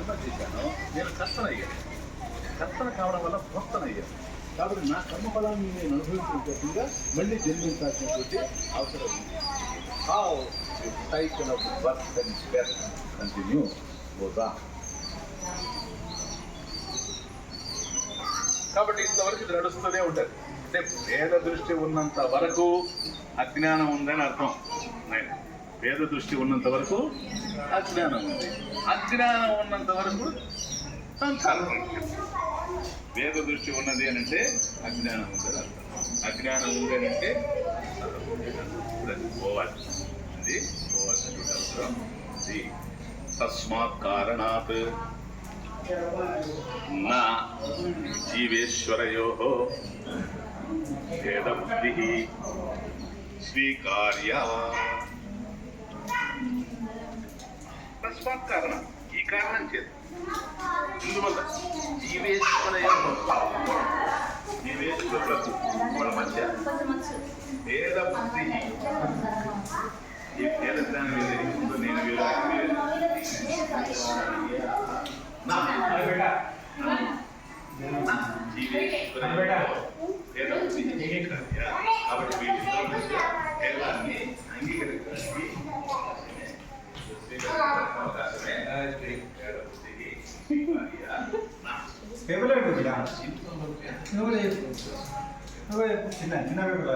కర్మ చేశాను నేను కర్తన అయ్యాను కర్తన కావడం వల్ల భక్తనయ్యాను. కాబట్టి నా కర్మ ఫలాన్ని నేను అనుభవించినట్టుగా మళ్ళీ జన్మించాల్సినటువంటి అవసరం ఉంది. How cycle of birth and death continue గోదా కాబట్టి ఇంతవరకు ఇది నడుస్తూనే ఉంటుంది. అంటే వేద దృష్టి ఉన్నంత వరకు అజ్ఞానం ఉందని అర్థం. ఆయన వేద దృష్టి ఉన్నంత వరకు అజ్ఞానం ఉంది. అజ్ఞానం ఉన్నంత వరకు సంసారం ఉంది. వేద దృష్టి ఉన్నది అని అంటే అజ్ఞానం ఉందని అర్థం. అజ్ఞానం ఉంది అని అంటే సంసారం పోవాలి. అది పోవాల్సినటువంటి అవసరం ఉంది. తస్మాత్ కారణాత్ నా జీవేశ్వరయో భేదబుద్ధి స్వీకార్య తస్మాత్ కారణం ఈ కారణం చేత ఇందువల్ల జీవేశ్వరయో జీవేశ్వరులకు వాళ్ళ మధ్య భేద బుద్ధి ఈ భేద జ్ఞానం ఏదైతే నేను వేరు నా కాబట్టి నువ్వు చెప్పు చిన్న చిన్న పేపర్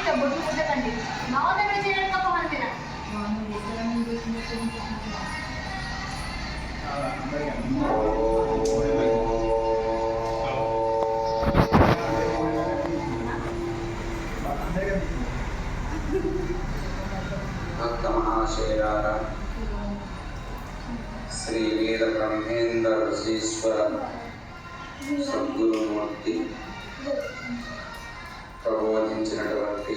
ಇಲ್ಲ ಬೊಟ್ಟು ಮುದ್ದೆ ब्रह्मेन्द्र सद्गुरुमूर्ति ప్రబోధించినటువంటి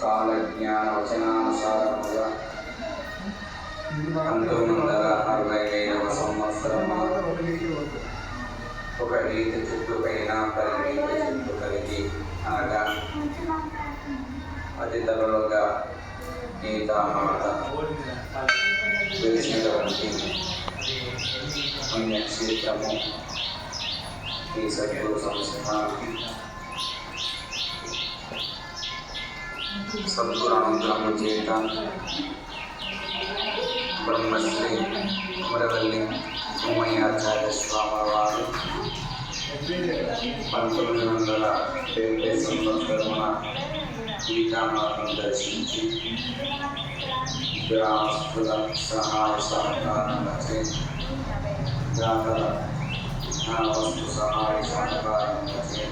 కాలజ్ఞాన వచనానుసారముగా పంతొమ్మిది వందల అరవై ఐదవ సంవత్సరం ఒక నీతి చెట్టు పైన పది కలిగి అనగా అతి తలలోగా గీతామాత వెలిసినటువంటి పుణ్యక్షేత్రము ఈ సద్గురు సంస్థ. సద్గురు అనుగ్రహము చేత బ్రహ్మశ్రీ కుమరవల్లి ఉమయాచార్య స్వామి వారు పంతొమ్మిది వందల డెబ్బై సంవత్సరమున గీతామాతను దర్శించి గ్రామస్తుల సహాయ సహకారాలచే దాతల ధన వస్తు సహాయ సహకారాలచే